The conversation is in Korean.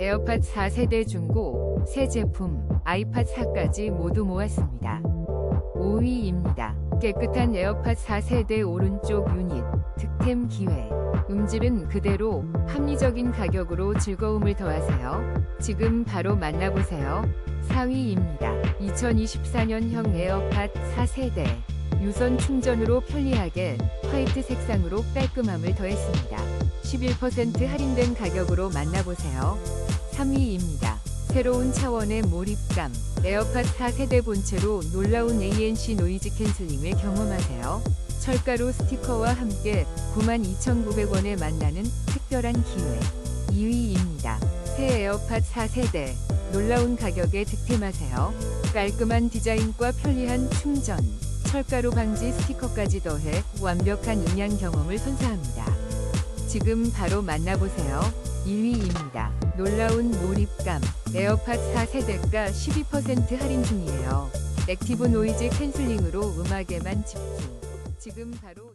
에어팟 4세대 중고, 새 제품, 아이팟 4까지 모두 모았습니다. 5위입니다. 깨끗한 에어팟 4세대 오른쪽 유닛, 득템 기회. 음질은 그대로 합리적인 가격으로 즐거움을 더하세요. 지금 바로 만나보세요. 4위입니다. 2024년형 에어팟 4세대. 유선 충전으로 편리하게 화이트 색상으로 깔끔함을 더했습니다. 11% 할인된 가격으로 만나보세요. 3위입니다. 새로운 차원의 몰입감. 에어팟 4세대 본체로 놀라운 ANC 노이즈 캔슬링을 경험하세요. 철가루 스티커와 함께 92,900원에 만나는 특별한 기회. 2위입니다. 새 에어팟 4세대. 놀라운 가격에 득템하세요. 깔끔한 디자인과 편리한 충전. 철가루 방지 스티커까지 더해 완벽한 음향 경험을 선사합니다. 지금 바로 만나보세요. 1위입니다. 놀라운 몰입감. 에어팟 4세대가 12% 할인 중이에요. 액티브 노이즈 캔슬링으로 음악에만 집중. 지금 바로